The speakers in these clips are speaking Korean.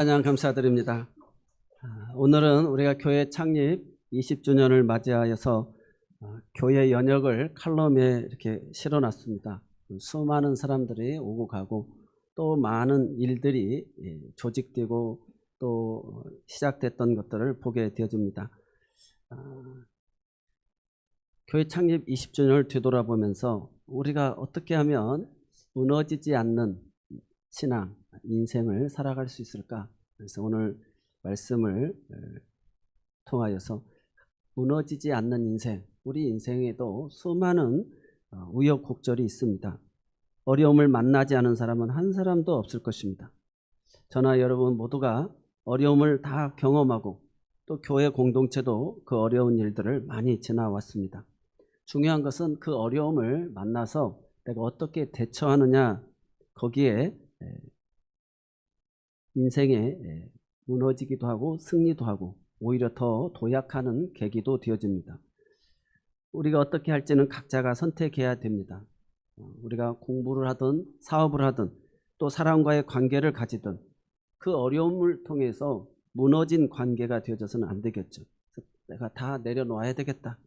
찬양 감사드립니다. 아, 오늘은 우리가 교회 창립 20주년을 맞이하여서 어, 교회 연역을 칼럼에 이렇게 실어놨습니다. 수많은 사람들이 오고 가고 또 많은 일들이 예, 조직되고 또 시작됐던 것들을 보게 되어집니다. 아, 교회 창립 20주년을 되돌아보면서 우리가 어떻게 하면 무너지지 않는 신앙, 인생을 살아갈 수 있을까? 그래서 오늘 말씀을 어, 통하여서 무너지지 않는 인생, 우리 인생에도 수많은 어, 우여곡절이 있습니다. 어려움을 만나지 않은 사람은 한 사람도 없을 것입니다. 저나 여러분 모두가 어려움을 다 경험하고 또 교회 공동체도 그 어려운 일들을 많이 지나왔습니다. 중요한 것은 그 어려움을 만나서 내가 어떻게 대처하느냐 거기에 에, 인생에 에, 무너지기도 하고 승리도 하고 오히려 더 도약하는 계기도 되어집니다. 우리가 어떻게 할지는 각자가 선택해야 됩니다. 어, 우리가 공부를 하든 사업을 하든 또 사람과의 관계를 가지든 그 어려움을 통해서 무너진 관계가 되어져서는 안 되겠죠. 내가 다 내려놓아야 되겠다.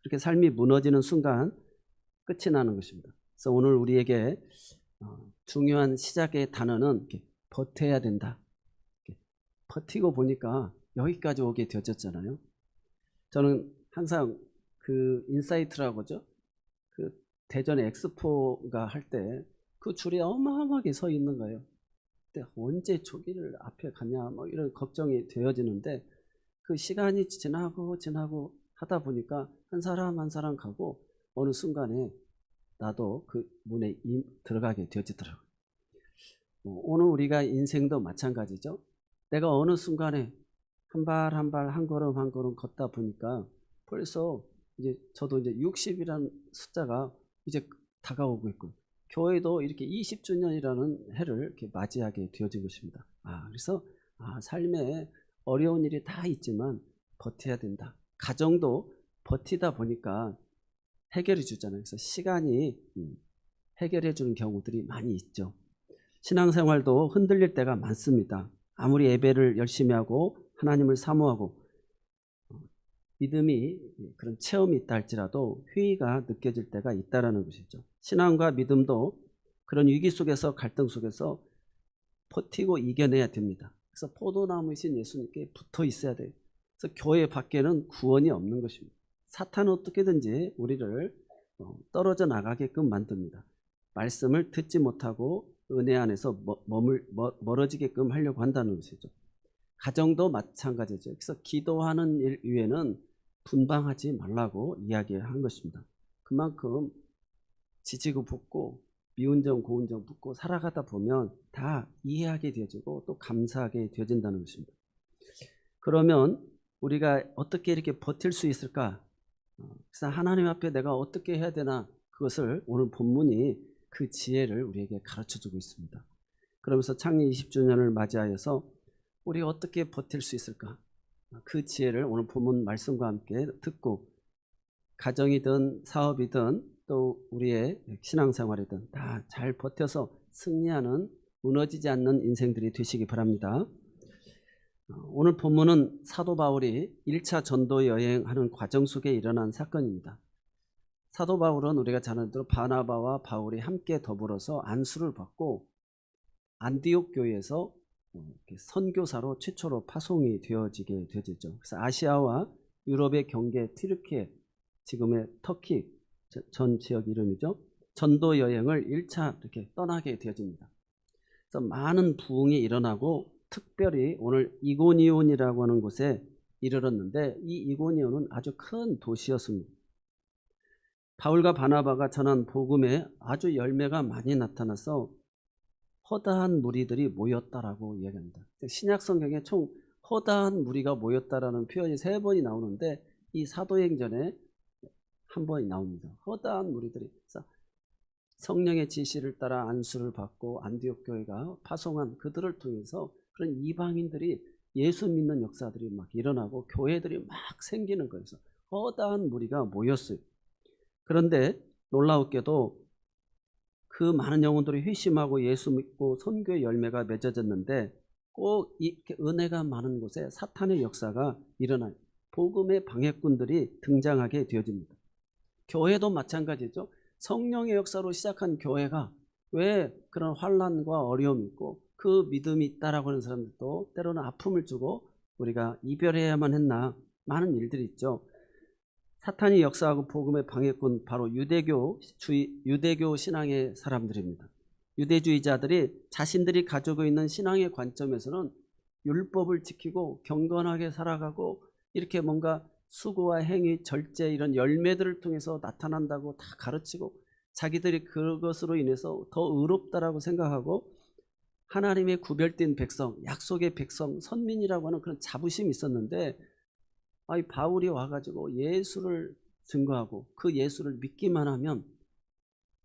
그렇게 삶이 무너지는 순간 끝이 나는 것입니다. 그래서 오늘 우리에게 어, 중요한 시작의 단어는 이렇게 버텨야 된다. 버티고 보니까 여기까지 오게 되어졌잖아요. 저는 항상 그 인사이트라고 하죠. 그 대전 엑스포가 할 때 그 줄이 어마어마하게 서 있는 거예요. 근데 언제 저기를 앞에 가냐 뭐 이런 걱정이 되어지는데 그 시간이 지나고 지나고 하다 보니까 한 사람 한 사람 가고 어느 순간에 나도 그 문에 임- 들어가게 되어지더라고요. 어, 오늘 우리가 인생도 마찬가지죠. 내가 어느 순간에 한 발 한 발 한 걸음 한 걸음 걷다 보니까 벌써 이제 저도 이제 60이라는 숫자가 이제 다가오고 있고 교회도 이렇게 20주년이라는 해를 이렇게 맞이하게 되어진 것입니다. 아 그래서 아 삶에 어려운 일이 다 있지만 버텨야 된다. 가정도 버티다 보니까 해결해 주잖아요. 그래서 시간이 음, 해결해 주는 경우들이 많이 있죠. 신앙생활도 흔들릴 때가 많습니다. 아무리 예배를 열심히 하고 하나님을 사모하고 어, 믿음이 그런 체험이 있다 할지라도 회의가 느껴질 때가 있다라는 것이죠. 신앙과 믿음도 그런 위기 속에서 갈등 속에서 버티고 이겨내야 됩니다. 그래서 포도나무이신 예수님께 붙어 있어야 돼요. 그래서 교회 밖에는 구원이 없는 것입니다. 사탄은 어떻게든지 우리를 어, 떨어져 나가게끔 만듭니다. 말씀을 듣지 못하고 은혜 안에서 머- 머물, 멀- 멀어지게끔 하려고 한다는 것이죠. 가정도 마찬가지죠. 그래서 기도하는 일 위에는 분방하지 말라고 이야기한 것입니다. 그만큼 지지고 볶고 미운 점 고운 점 붙고 살아가다 보면 다 이해하게 되어지고 또 감사하게 되어진다는 것입니다. 그러면 우리가 어떻게 이렇게 버틸 수 있을까? 어, 그래서 하나님 앞에 내가 어떻게 해야 되나 그것을 오늘 본문이 그 지혜를 우리에게 가르쳐 주고 있습니다. 그러면서 창립 20주년을 맞이하여서 우리가 어떻게 버틸 수 있을까? 그 지혜를 오늘 본문 말씀과 함께 듣고 가정이든 사업이든 또 우리의 신앙생활이든 다 잘 버텨서 승리하는 무너지지 않는 인생들이 되시기 바랍니다. 어, 오늘 본문은 사도 바울이 1차 전도 여행하는 과정 속에 일어난 사건입니다. 사도 바울은 우리가 잘 대로 바나바와 바울이 함께 더불어서 안수를 받고 안디옥 교회에서 어, 이렇게 선교사로 최초로 파송이 되어지게 되었죠. 그래서 아시아와 유럽의 경계 티르키에 지금의 터키 저- 전 지역 이름이죠. 전도 여행을 1차 이렇게 떠나게 되어집니다. 그래서 많은 부흥이 일어나고 특별히 오늘 이고니온이라고 하는 곳에 이르렀는데 이 이고니온은 아주 큰 도시였습니다. 바울과 바나바가 전한 복음에 아주 열매가 많이 나타나서 허다한 무리들이 모였다라고 이야기합니다. 신약 성경에 총 허다한 무리가 모였다라는 표현이 세 번이 나오는데 이 사도행전에 한 번이 나옵니다. 허다한 무리들이 성령의 지시를 따라 안수를 받고 안디옥 교회가 파송한 그들을 통해서 그런 이방인들이 예수 믿는 역사들이 막 일어나고 교회들이 막 생기는 거예요. 허다한 무리가 모였어요. 그런데 놀라웠게도 그 많은 영혼들이 회심하고 예수 믿고 선교의 열매가 맺어졌는데 꼭 이렇게 은혜가 많은 곳에 사탄의 역사가 일어나요. 복음의 방해꾼들이 등장하게 되어집니다. 교회도 마찬가지죠. 성령의 역사로 시작한 교회가 왜 그런 환란과 어려움이 있고 그 믿음이 있다라고 하는 사람들도 때로는 아픔을 주고 우리가 이별해야만 했나 많은 일들이 있죠. 사탄이 역사하고 복음의 방해꾼 바로 유대교 주의 유대교 신앙의 사람들입니다. 유대주의자들이 자신들이 가지고 있는 신앙의 관점에서는 율법을 지키고 경건하게 살아가고 이렇게 뭔가 수고와 행위, 절제 이런 열매들을 통해서 나타난다고 다 가르치고 자기들이 그것으로 인해서 더 의롭다라고 생각하고 하나님의 구별된 백성, 약속의 백성, 선민이라고 하는 그런 자부심이 있었는데 아이 바울이 와가지고 예수를 증거하고 그 예수를 믿기만 하면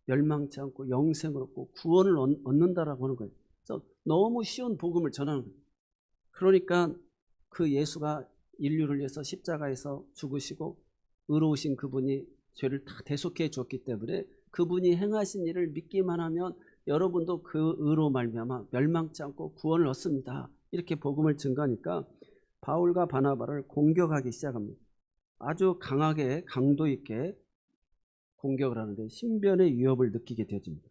멸망치 않고 영생을 얻고 구원을 얻- 얻는다라고 하는 거예요. 그래서 너무 쉬운 복음을 전하는 거예요. 그러니까 그 예수가 인류를 위해서 십자가에서 죽으시고 의로우신 그분이 죄를 다 대속해 주었기 때문에 그분이 행하신 일을 믿기만 하면 여러분도 그 의로 말미암아 멸망치 않고 구원을 얻습니다. 이렇게 복음을 증거하니까 바울과 바나바를 공격하기 시작합니다. 아주 강하게 강도 있게 공격을 하는데 신변의 위협을 느끼게 되어집니다.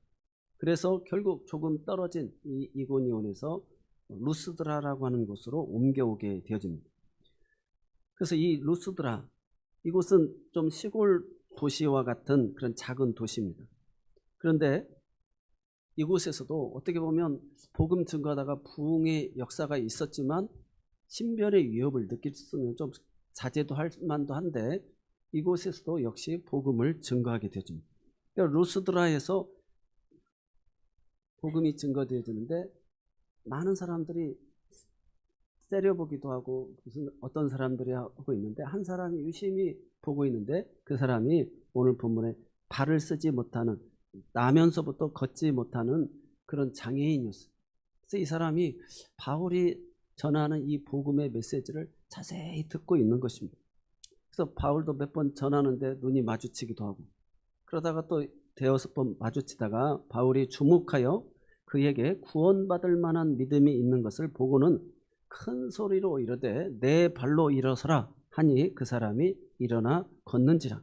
그래서 결국 조금 떨어진 이 이고니온에서 루스드라라고 하는 곳으로 옮겨오게 되어집니다. 그래서 이 루스드라 이곳은 좀 시골 도시와 같은 그런 작은 도시입니다. 그런데 이곳에서도 어떻게 보면 복음 증거하다가 부흥의 역사가 있었지만 신변의 위협을 느낄 수는 좀 자제도 할 만도 한데 이곳에서도 역시 복음을 증거하게 되어집니다. 그러니까 루스드라에서 복음이 증거되어지는데 많은 사람들이 때려보기도 하고 무슨 어떤 사람들이 하고 있는데 한 사람이 유심히 보고 있는데 그 사람이 오늘 본문에 발을 쓰지 못하는 나면서부터 걷지 못하는 그런 장애인이었어요. 그래서 이 사람이 바울이 전하는 이 복음의 메시지를 자세히 듣고 있는 것입니다. 그래서 바울도 몇 번 전하는데 눈이 마주치기도 하고 그러다가 또 대여섯 번 마주치다가 바울이 주목하여 그에게 구원받을 만한 믿음이 있는 것을 보고는 큰 소리로 이르되 내 발로 일어서라 하니 그 사람이 일어나 걷는지라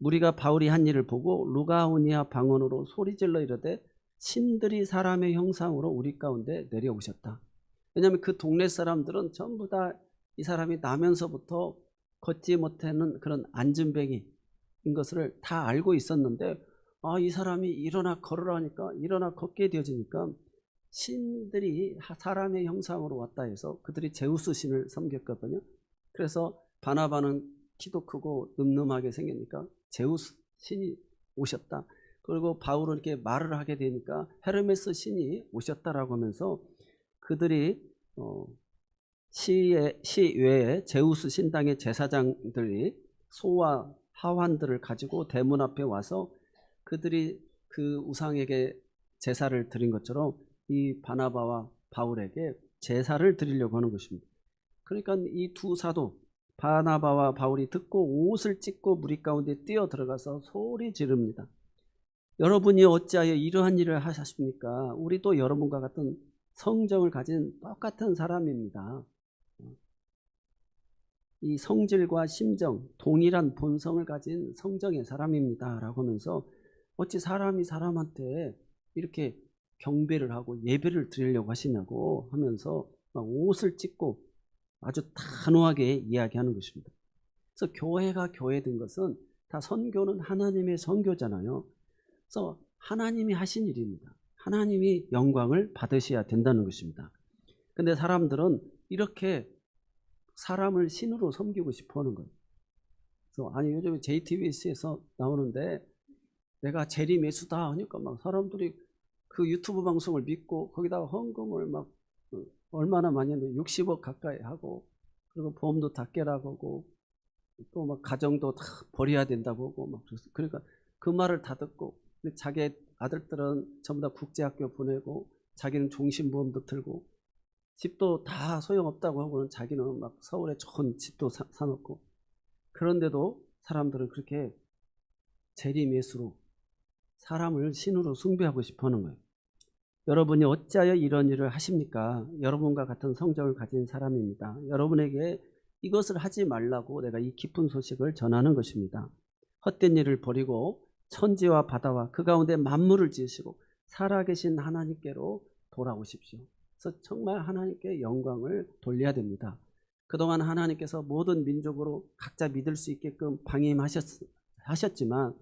우리가 바울이 한 일을 보고 루가오니아 방언으로 소리질러 이르되 신들이 사람의 형상으로 우리 가운데 내려오셨다. 왜냐하면 그 동네 사람들은 전부 다 이 사람이 나면서부터 걷지 못하는 그런 안진뱅이인 것을 다 알고 있었는데 아 이 사람이 일어나 걸으라니까 일어나 걷게 되어지니까 신들이 사람의 형상으로 왔다 해서 그들이 제우스 신을 섬겼거든요. 그래서 바나바는 키도 크고 늠름하게 생기니까 제우스 신이 오셨다. 그리고 바울은 이렇게 말을 하게 되니까 헤르메스 신이 오셨다라고 하면서 그들이 어, 시의 시 외에 제우스 신당의 제사장들이 소와 하환들을 가지고 대문 앞에 와서 그들이 그 우상에게 제사를 드린 것처럼 이 바나바와 바울에게 제사를 드리려고 하는 것입니다. 그러니까 이 두 사도 바나바와 바울이 듣고 옷을 찢고 무리 가운데 뛰어 들어가서 소리 지릅니다. 여러분이 어찌하여 이러한 일을 하셨습니까? 우리도 여러분과 같은 성정을 가진 똑같은 사람입니다. 이 성질과 심정, 동일한 본성을 가진 성정의 사람입니다. 라고 하면서 어찌 사람이 사람한테 이렇게 경배를 하고 예배를 드리려고 하시냐고 하면서 막 옷을 찢고 아주 단호하게 이야기하는 것입니다. 그래서 교회가 교회된 것은 다 선교는 하나님의 선교잖아요. 그래서 하나님이 하신 일입니다. 하나님이 영광을 받으셔야 된다는 것입니다. 근데 사람들은 이렇게 사람을 신으로 섬기고 싶어 하는 거예요. 그래서 아니 요즘에 JTBC에서 나오는데 내가 재리 매수다 하니까 막 사람들이 그 유튜브 방송을 믿고 거기다가 헌금을 막 어, 얼마나 많이 했는데 60억 가까이 하고 그리고 보험도 다 깨라고 또막 가정도 다 버려야 된다고 하고 막 그러니까 그 말을 다 듣고 근데 자기 아들들은 전부 다 국제학교 보내고 자기는 종신보험도 들고 집도 다 소용없다고 하고는 자기는 막 서울에 좋은 집도 사, 사놓고 그런데도 사람들은 그렇게 재리매수로 사람을 신으로 숭배하고 싶어 하는 거예요. 여러분이 어찌하여 이런 일을 하십니까? 여러분과 같은 성정을 가진 사람입니다. 여러분에게 이것을 하지 말라고 내가 이 기쁜 소식을 전하는 것입니다. 헛된 일을 버리고 천지와 바다와 그 가운데 만물을 지으시고 살아계신 하나님께로 돌아오십시오. 그래서 정말 하나님께 영광을 돌려야 됩니다. 그동안 하나님께서 모든 민족으로 각자 믿을 수 있게끔 방임하셨지만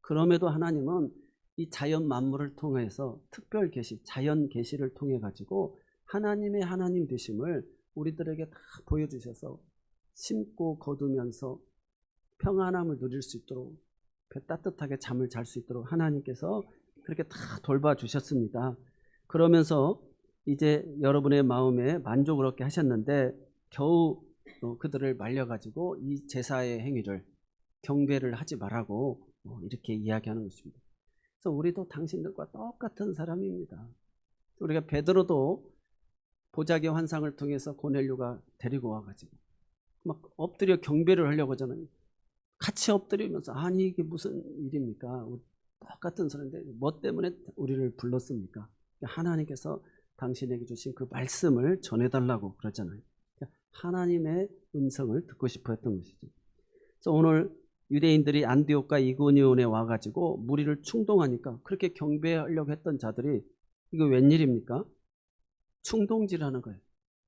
그럼에도 하나님은 이 자연 만물을 통해서 특별 계시, 자연 계시를 통해 가지고 하나님의 하나님 되심을 우리들에게 다 보여주셔서 심고 거두면서 평안함을 누릴 수 있도록 따뜻하게 잠을 잘 수 있도록 하나님께서 그렇게 다 돌봐주셨습니다. 그러면서 이제 여러분의 마음에 만족을 얻게 하셨는데 겨우 어, 그들을 말려가지고 이 제사의 행위를 경배를 하지 말라고 어, 이렇게 이야기하는 것입니다. 그래서 우리도 당신들과 똑같은 사람입니다. 우리가 베드로도 보자기 환상을 통해서 고넬료가 데리고 와가지고 막 엎드려 경배를 하려고 하잖아요. 같이 엎드리면서 아니 이게 무슨 일입니까? 똑같은 사람인데 뭐 때문에 우리를 불렀습니까? 하나님께서 당신에게 주신 그 말씀을 전해달라고 그러잖아요. 하나님의 음성을 듣고 싶어 했던 것이죠. 그래서 오늘 유대인들이 안디옥과 이고니온에 와가지고 무리를 충동하니까 그렇게 경배하려고 했던 자들이 이거 웬일입니까? 충동질하는 거예요.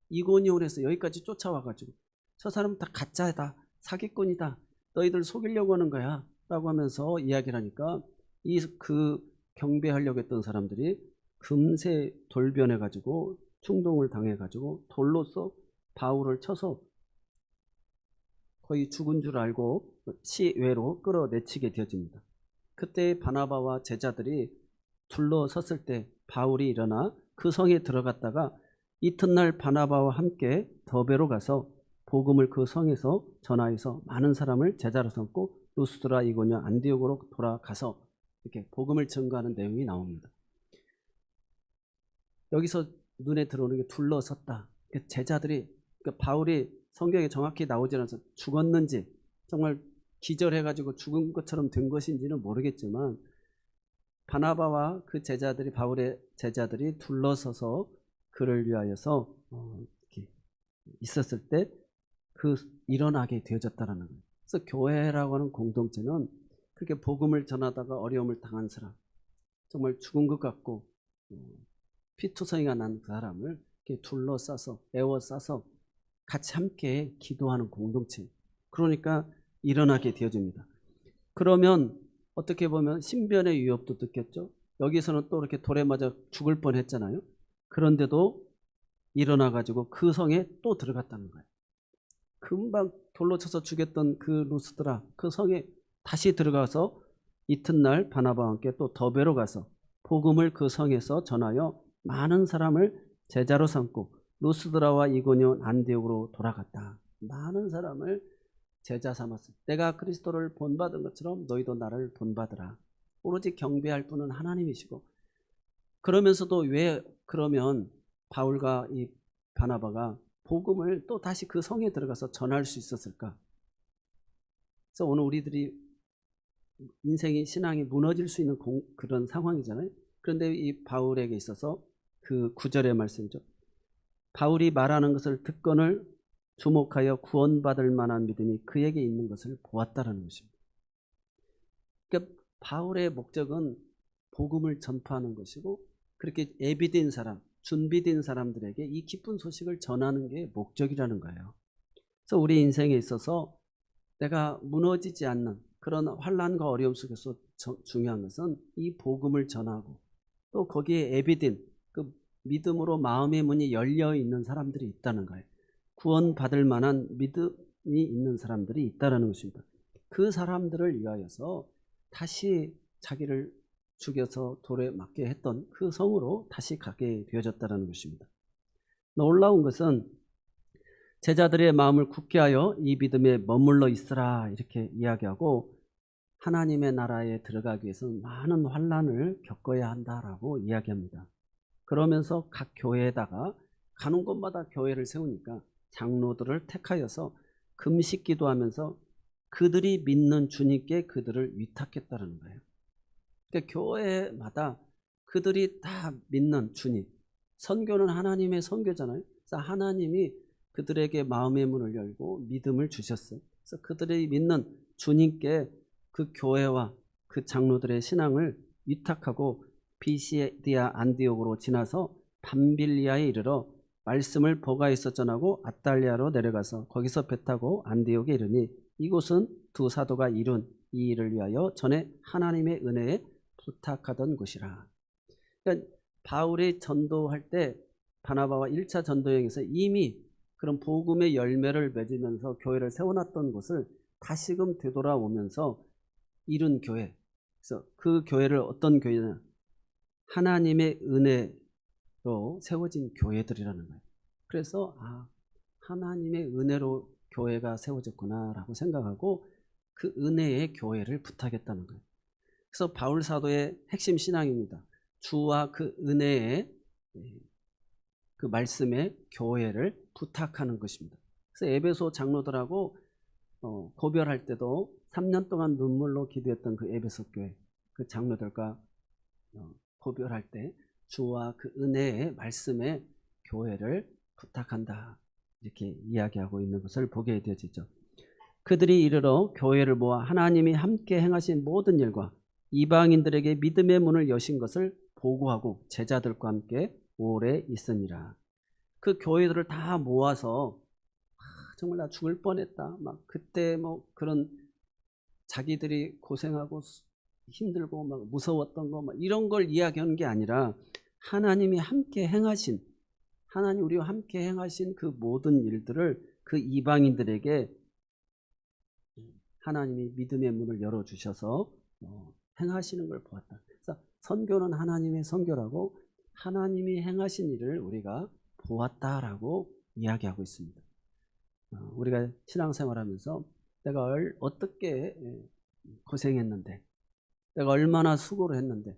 이고니온에서 여기까지 쫓아와가지고 저 사람 다 가짜다, 사기꾼이다, 너희들 속이려고 하는 거야 라고 하면서 이야기를 하니까 이 그 경배하려고 했던 사람들이 금세 돌변해 가지고 충동을 당해 가지고 돌로서 바울을 쳐서 거의 죽은 줄 알고 시외로 끌어내치게 되어집니다. 그때 바나바와 제자들이 둘러섰을 때 바울이 일어나 그 성에 들어갔다가 이튿날 바나바와 함께 더베로 가서 복음을 그 성에서 전하여서 많은 사람을 제자로 삼고 루스드라 이고냐 안디옥으로 돌아가서 이렇게 복음을 증거하는 내용이 나옵니다. 여기서 눈에 들어오는 게 둘러섰다. 그 제자들이 그 바울이 성경에 정확히 나오지 않아서 죽었는지 정말 기절해가지고 죽은 것처럼 된 것인지는 모르겠지만 바나바와 그 제자들이 바울의 제자들이 둘러서서 그를 위하여서 어, 있었을 때 그 일어나게 되어졌다라는 거예요. 그래서 교회라고 하는 공동체는 그렇게 복음을 전하다가 어려움을 당한 사람, 정말 죽은 것 같고 어, 피투성이가 난 그 사람을 이렇게 둘러싸서 에워싸서 같이 함께 기도하는 공동체. 그러니까 일어나게 되어집니다. 그러면 어떻게 보면 신변의 위협도 느꼈죠. 여기서는 또 이렇게 돌에 맞아 죽을 뻔했잖아요. 그런데도 일어나 가지고 그 성에 또 들어갔다는 거예요. 금방 돌로 쳐서 죽였던 그 루스드라 그 성에 다시 들어가서 이튿날 바나바와 함께 또 더베로 가서 복음을 그 성에서 전하여 많은 사람을 제자로 삼고 루스드라와 이고니온 안디옥으로 돌아갔다. 많은 사람을 제자 삼았어. 내가 그리스도를 본받은 것처럼 너희도 나를 본받으라. 오로지 경배할 분은 하나님이시고 그러면서도 왜 그러면 바울과 이 바나바가 복음을 또 다시 그 성에 들어가서 전할 수 있었을까? 그래서 오늘 우리들이 인생이 신앙이 무너질 수 있는 공, 그런 상황이잖아요. 그런데 이 바울에게 있어서 그 구절의 말씀이죠. 바울이 말하는 것을 듣건을 주목하여 구원받을 만한 믿음이 그에게 있는 것을 보았다라는 것입니다. 그러니까 바울의 목적은 복음을 전파하는 것이고 그렇게 예비된 사람, 준비된 사람들에게 이 기쁜 소식을 전하는 게 목적이라는 거예요. 그래서 우리 인생에 있어서 내가 무너지지 않는 그런 환란과 어려움 속에서 중요한 것은 이 복음을 전하고 또 거기에 예비된 그 믿음으로 마음의 문이 열려 있는 사람들이 있다는 거예요. 구원받을 만한 믿음이 있는 사람들이 있다는 것입니다. 그 사람들을 위하여서 다시 자기를 죽여서 돌에 맞게 했던 그 성으로 다시 가게 되어졌다는 것입니다. 놀라운 것은 제자들의 마음을 굳게 하여 이 믿음에 머물러 있으라 이렇게 이야기하고 하나님의 나라에 들어가기 위해서는 많은 환란을 겪어야 한다라고 이야기합니다. 그러면서 각 교회에다가 가는 곳마다 교회를 세우니까 장로들을 택하여서 금식 기도하면서 그들이 믿는 주님께 그들을 위탁했다는 거예요. 그러니까 교회마다 그들이 다 믿는 주님. 선교는 하나님의 선교잖아요. 그래서 하나님이 그들에게 마음의 문을 열고 믿음을 주셨어요. 그래서 그들이 믿는 주님께 그 교회와 그 장로들의 신앙을 위탁하고 비시디아 안디옥으로 지나서 밤빌리아에 이르러 말씀을 보가에서 전하고 아달리아로 내려가서 거기서 배 타고 안디옥에 이르니 이곳은 두 사도가 이룬 이 일을 위하여 전에 하나님의 은혜에 부탁하던 곳이라. 그러니까 바울이 전도할 때 바나바와 1차 전도여행에서 이미 그런 복음의 열매를 맺으면서 교회를 세워놨던 곳을 다시금 되돌아오면서 이룬 교회. 그래서 그 교회를 어떤 교회냐? 하나님의 은혜로 세워진 교회들이라는 거예요. 그래서 아 하나님의 은혜로 교회가 세워졌구나라고 생각하고 그 은혜의 교회를 부탁했다는 거예요. 그래서 바울 사도의 핵심 신앙입니다. 주와 그 은혜의 그 말씀의 교회를 부탁하는 것입니다. 그래서 에베소 장로들하고 어, 고별할 때도 3년 동안 눈물로 기도했던 그 에베소 교회 그 장로들과 어, 고별할 때 주와 그 은혜의 말씀의 교회를 부탁한다 이렇게 이야기하고 있는 것을 보게 되어지죠. 그들이 이르러 교회를 모아 하나님이 함께 행하신 모든 일과 이방인들에게 믿음의 문을 여신 것을 보고하고 제자들과 함께 오래 있으니라. 그 교회들을 다 모아서 아, 정말 나 죽을 뻔했다. 막 그때 뭐 그런 자기들이 고생하고 수- 힘들고 막 무서웠던 거 막 이런 걸 이야기하는 게 아니라 하나님이 함께 행하신 하나님 우리와 함께 행하신 그 모든 일들을 그 이방인들에게 하나님이 믿음의 문을 열어 주셔서 어, 행하시는 걸 보았다. 그래서 선교는 하나님의 선교라고 하나님이 행하신 일을 우리가 보았다라고 이야기하고 있습니다. 어, 우리가 신앙생활하면서 내가 얼- 어떻게 예, 고생했는데, 내가 얼마나 수고를 했는데,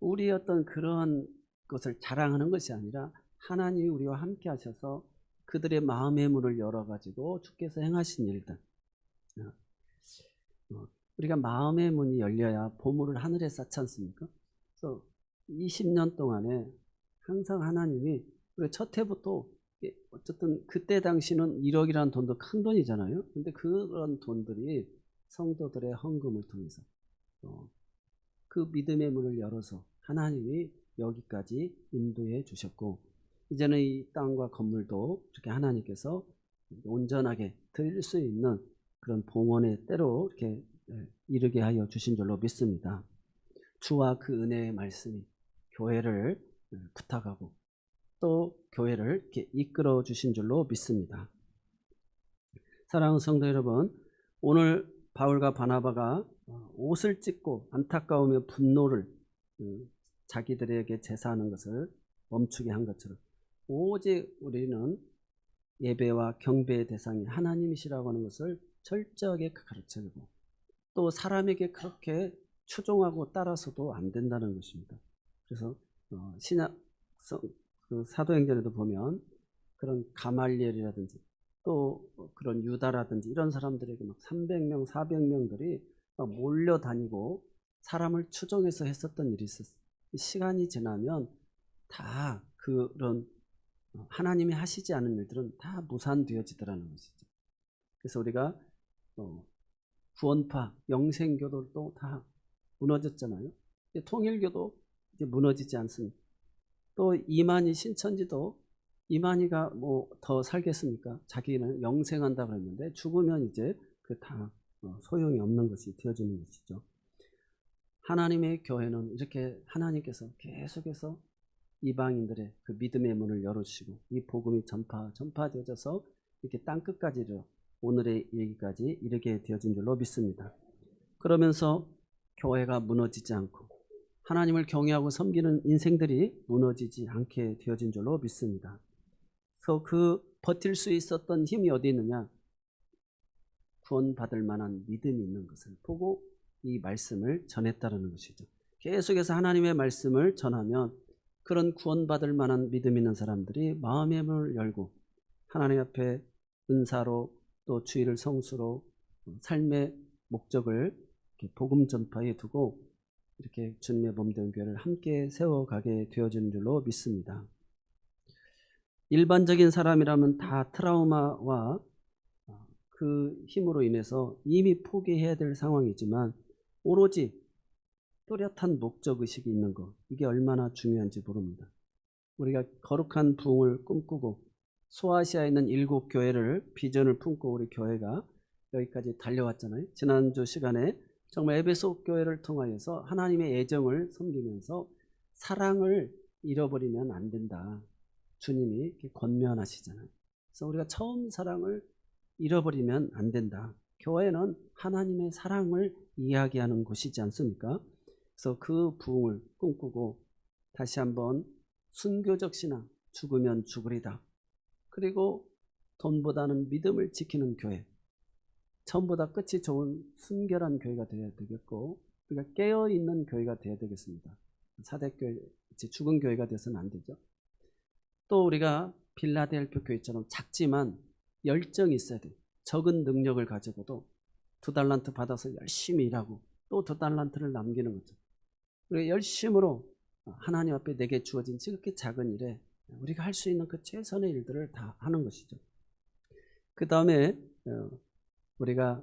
우리 어떤 그런 것을 자랑하는 것이 아니라 하나님이 우리와 함께 하셔서 그들의 마음의 문을 열어가지고 주께서 행하신 일들. 우리가 마음의 문이 열려야 보물을 하늘에 쌓지 않습니까? 그래서 20년 동안에 항상 하나님이 우리 첫 해부터 어쨌든 그때 당시는 1억이라는 돈도 큰 돈이잖아요. 근데 그런 돈들이 성도들의 헌금을 통해서 어, 그 믿음의 문을 열어서 하나님이 여기까지 인도해 주셨고 이제는 이 땅과 건물도 이렇게 하나님께서 온전하게 드릴 수 있는 그런 봉헌의 때로 이렇게 예, 이르게 하여 주신 줄로 믿습니다. 주와 그 은혜의 말씀이 교회를 예, 부탁하고 또 교회를 이렇게 이끌어 주신 줄로 믿습니다. 사랑하는 성도 여러분, 오늘 바울과 바나바가 어, 옷을 찢고 안타까우며 분노를 음, 자기들에게 제사하는 것을 멈추게 한 것처럼 오직 우리는 예배와 경배의 대상이 하나님이시라고 하는 것을 철저하게 가르쳐주고 또 사람에게 그렇게 추종하고 따라서도 안 된다는 것입니다. 그래서 어, 신약 성- 그 사도행전에도 보면 그런 가말리엘이라든지 또 그런 유다라든지 이런 사람들에게 막 300명, 400명들이 막 몰려다니고 사람을 추종해서 했었던 일이 있었어요. 시간이 지나면 다 그런 어, 하나님이 하시지 않은 일들은 다 무산되어지더라는 것이죠. 그래서 우리가 어, 구원파, 영생교들도 다 무너졌잖아요. 통일교도 이제 무너지지 않습니다. 또 이만희 신천지도 이만희가 뭐 더 살겠습니까? 자기는 영생한다 그랬는데 죽으면 이제 그 다 소용이 없는 것이 되어지는 것이죠. 하나님의 교회는 이렇게 하나님께서 계속해서 이방인들의 그 믿음의 문을 열어주시고 이 복음이 전파 전파되어져서 이렇게 땅 끝까지 오늘의 일기까지 이르게 되어진 줄로 믿습니다. 그러면서 교회가 무너지지 않고 하나님을 경외하고 섬기는 인생들이 무너지지 않게 되어진 줄로 믿습니다. 그래서 그 버틸 수 있었던 힘이 어디 있느냐? 구원받을 만한 믿음이 있는 것을 보고 이 말씀을 전했다는 것이죠. 계속해서 하나님의 말씀을 전하면 그런 구원받을 만한 믿음 있는 사람들이 마음의 문을 열고 하나님 앞에 은사로 또 주의를 성수로 삶의 목적을 복음 전파에 두고 이렇게 주님의 교회를 함께 세워가게 되어지는 줄로 믿습니다. 일반적인 사람이라면 다 트라우마와 어, 그 힘으로 인해서 이미 포기해야 될 상황이지만 오로지 뚜렷한 목적 의식이 있는 것 이게 얼마나 중요한지 모릅니다. 우리가 거룩한 부흥을 꿈꾸고 소아시아에 있는 일곱 교회를 비전을 품고 우리 교회가 여기까지 달려왔잖아요. 지난주 시간에 정말 에베소 교회를 통하여서 하나님의 애정을 섬기면서 사랑을 잃어버리면 안 된다. 주님이 이렇게 권면하시잖아요. 그래서 우리가 처음 사랑을 잃어버리면 안 된다. 교회는 하나님의 사랑을 이야기하는 곳이지 않습니까? 그래서 그 부흥을 꿈꾸고 다시 한번 순교적 신앙, 죽으면 죽으리다. 그리고 돈보다는 믿음을 지키는 교회. 처음보다 끝이 좋은 순결한 교회가 되어야 되겠고, 우리가 깨어있는 교회가 되어야 되겠습니다. 사대교회, 죽은 교회가 돼서는 안 되죠. 또 우리가 빌라델표 교회처럼 작지만 열정이 있어야 돼요. 적은 능력을 가지고도 두 달란트 받아서 열심히 일하고 또 두 달란트를 남기는 거죠. 우리가 열심으로 하나님 앞에 내게 주어진 지극히 작은 일에 우리가 할 수 있는 그 최선의 일들을 다 하는 것이죠. 그 다음에 어, 우리가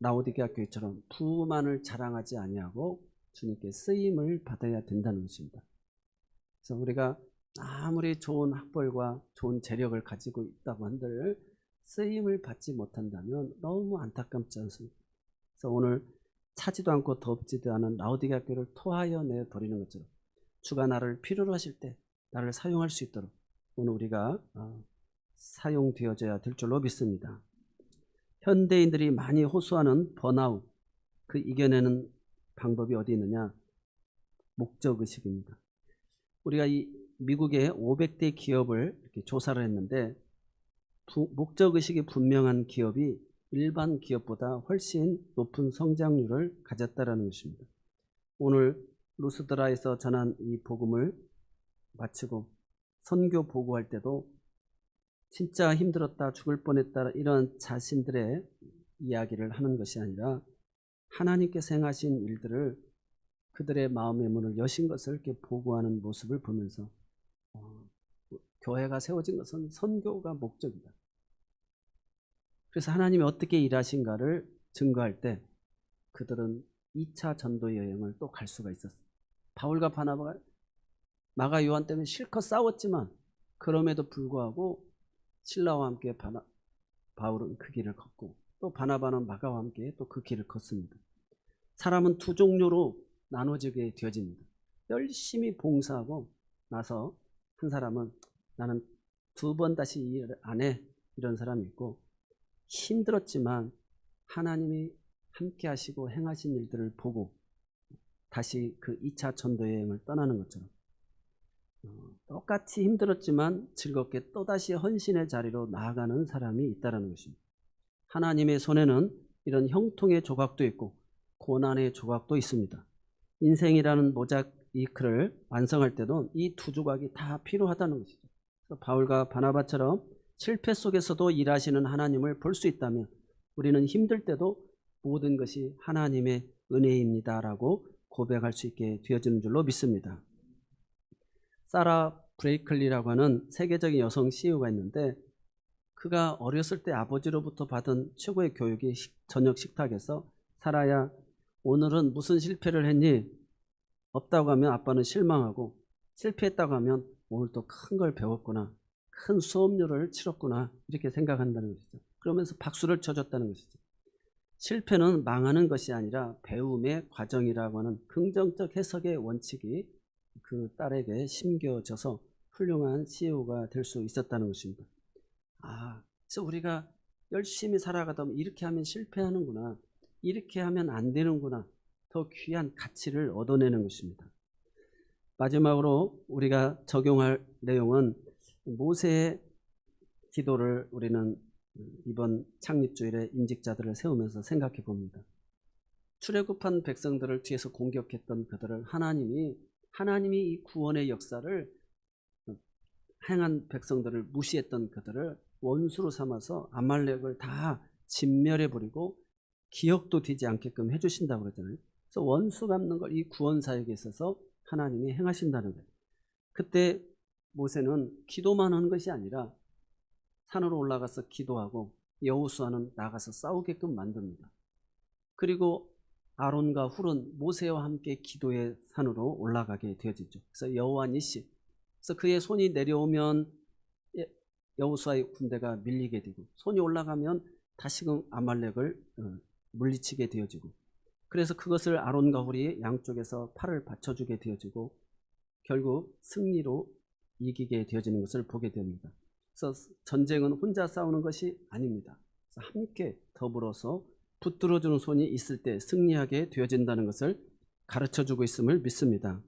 라오디게아 교회처럼 부만을 자랑하지 아니하고 주님께 쓰임을 받아야 된다는 것입니다. 그래서 우리가 아무리 좋은 학벌과 좋은 재력을 가지고 있다고 한들 쓰임을 받지 못한다면 너무 안타깝지 않습니까? 그래서 오늘 차지도 않고 덥지도 않은 라오디게아 교회를 토하여 내 버리는 것처럼 주가 나를 필요로 하실 때 나를 사용할 수 있도록 오늘 우리가 어, 사용되어져야 될 줄로 믿습니다. 현대인들이 많이 호소하는 번아웃 그 이겨내는 방법이 어디 있느냐? 목적 의식입니다. 우리가 이 미국의 500대 기업을 이렇게 조사를 했는데 부- 목적 의식이 분명한 기업이 일반 기업보다 훨씬 높은 성장률을 가졌다라는 것입니다. 오늘 루스드라에서 전한 이 복음을 마치고 선교 보고할 때도 진짜 힘들었다 죽을 뻔했다 이런 자신들의 이야기를 하는 것이 아니라 하나님께서 행하신 일들을 그들의 마음의 문을 여신 것을 이렇게 보고하는 모습을 보면서 어, 교회가 세워진 것은 선교가 목적이다. 그래서 하나님이 어떻게 일하신가를 증거할 때 그들은 2차 전도 여행을 또 갈 수가 있었어. 바울과 바나바가 마가 요한 때문에 실컷 싸웠지만 그럼에도 불구하고 신라와 함께 바나, 바울은 그 길을 걷고 또 바나바는 마가와 함께 또 그 길을 걷습니다. 사람은 두 종류로 나눠지게 되어집니다. 열심히 봉사하고 나서 한 사람은 나는 두 번 다시 일 안 해. 이런 사람이 있고 힘들었지만 하나님이 함께 하시고 행하신 일들을 보고 다시 그 2차 전도 여행을 떠나는 것처럼 어, 똑같이 힘들었지만 즐겁게 또다시 헌신의 자리로 나아가는 사람이 있다는 것입니다. 하나님의 손에는 이런 형통의 조각도 있고 고난의 조각도 있습니다. 인생이라는 모자이크를 완성할 때도 이 두 조각이 다 필요하다는 것이죠. 바울과 바나바처럼 실패 속에서도 일하시는 하나님을 볼 수 있다면 우리는 힘들 때도 모든 것이 하나님의 은혜입니다라고 고백할 수 있게 되어지는 줄로 믿습니다. 사라 브레이클리라고 하는 세계적인 여성 CEO가 있는데 그가 어렸을 때 아버지로부터 받은 최고의 교육이 식- 저녁 식탁에서 사라야 오늘은 무슨 실패를 했니? 없다고 하면 아빠는 실망하고 실패했다고 하면 오늘 또큰걸 배웠구나. 큰 수업료를 치렀구나. 이렇게 생각한다는 것이죠. 그러면서 박수를 쳐줬다는 것이죠. 실패는 망하는 것이 아니라 배움의 과정이라고 하는 긍정적 해석의 원칙이 그 딸에게 심겨져서 훌륭한 CEO가 될 수 있었다는 것입니다. 아, 그래서 우리가 열심히 살아가다 보면 이렇게 하면 실패하는구나. 이렇게 하면 안 되는구나. 더 귀한 가치를 얻어내는 것입니다. 마지막으로 우리가 적용할 내용은 모세의 기도를 우리는 이번 창립주일에 임직자들을 세우면서 생각해 봅니다. 출애굽한 백성들을 뒤에서 공격했던 그들을 하나님이 하나님이 이 구원의 역사를 행한 백성들을 무시했던 그들을 원수로 삼아서 아말렉을 다 진멸해 버리고 기억도 되지 않게끔 해주신다고 그러잖아요. 그래서 원수 갚는 걸 이 구원 사역에 있어서 하나님이 행하신다는 거예요. 그때 모세는 기도만 하는 것이 아니라 산으로 올라가서 기도하고 여호수아는 나가서 싸우게끔 만듭니다. 그리고 아론과 훌은 모세와 함께 기도의 산으로 올라가게 되어지죠. 그래서 여호와 니시. 그래서 그의 손이 내려오면 예, 여호수아의 군대가 밀리게 되고 손이 올라가면 다시금 아말렉을 어, 물리치게 되어지고 그래서 그것을 아론과 훌이 양쪽에서 팔을 받쳐주게 되어지고 결국 승리로 이기게 되어지는 것을 보게 됩니다. 그래서 전쟁은 혼자 싸우는 것이 아닙니다. 함께 더불어서 붙들어주는 손이 있을 때 승리하게 되어진다는 것을 가르쳐 주고 있음을 믿습니다.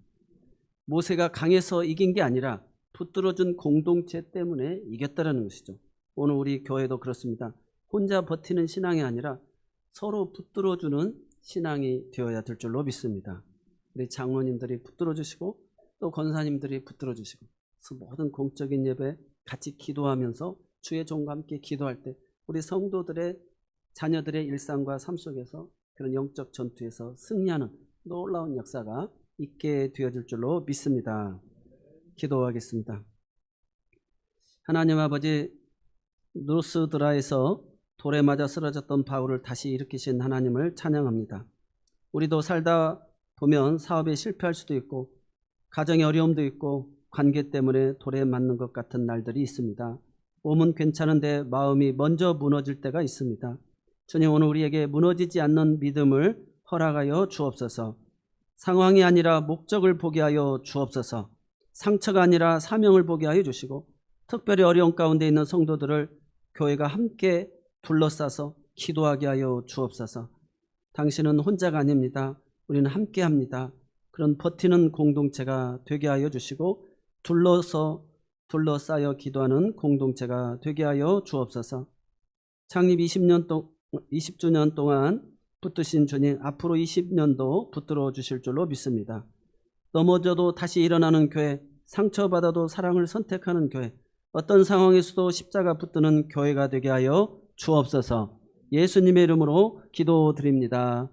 모세가 강해서 이긴 게 아니라 붙들어준 공동체 때문에 이겼다라는 것이죠. 오늘 우리 교회도 그렇습니다. 혼자 버티는 신앙이 아니라 서로 붙들어주는 신앙이 되어야 될 줄로 믿습니다. 우리 장로님들이 붙들어주시고 또 권사님들이 붙들어주시고 모든 공적인 예배 같이 기도하면서 주의 종과 함께 기도할 때 우리 성도들의 자녀들의 일상과 삶 속에서 그런 영적 전투에서 승리하는 놀라운 역사가 있게 되어질 줄로 믿습니다. 기도하겠습니다. 하나님 아버지 노스드라에서 돌에 맞아 쓰러졌던 바울을 다시 일으키신 하나님을 찬양합니다. 우리도 살다 보면 사업에 실패할 수도 있고 가정에 어려움도 있고 관계 때문에 돌에 맞는 것 같은 날들이 있습니다. 몸은 괜찮은데 마음이 먼저 무너질 때가 있습니다. 주님 오늘 우리에게 무너지지 않는 믿음을 허락하여 주옵소서. 상황이 아니라 목적을 보게 하여 주옵소서. 상처가 아니라 사명을 보게 하여 주시고 특별히 어려운 가운데 있는 성도들을 교회가 함께 둘러싸서 기도하게 하여 주옵소서. 당신은 혼자가 아닙니다. 우리는 함께 합니다. 그런 버티는 공동체가 되게 하여 주시고 둘러서 둘러싸여 기도하는 공동체가 되게 하여 주옵소서. 창립 20년 동 20주년 동안 붙드신 주님 앞으로 20년도 붙들어 주실 줄로 믿습니다. 넘어져도 다시 일어나는 교회, 상처받아도 사랑을 선택하는 교회, 어떤 상황에서도 십자가 붙드는 교회가 되게 하여 주옵소서. 예수님의 이름으로 기도드립니다.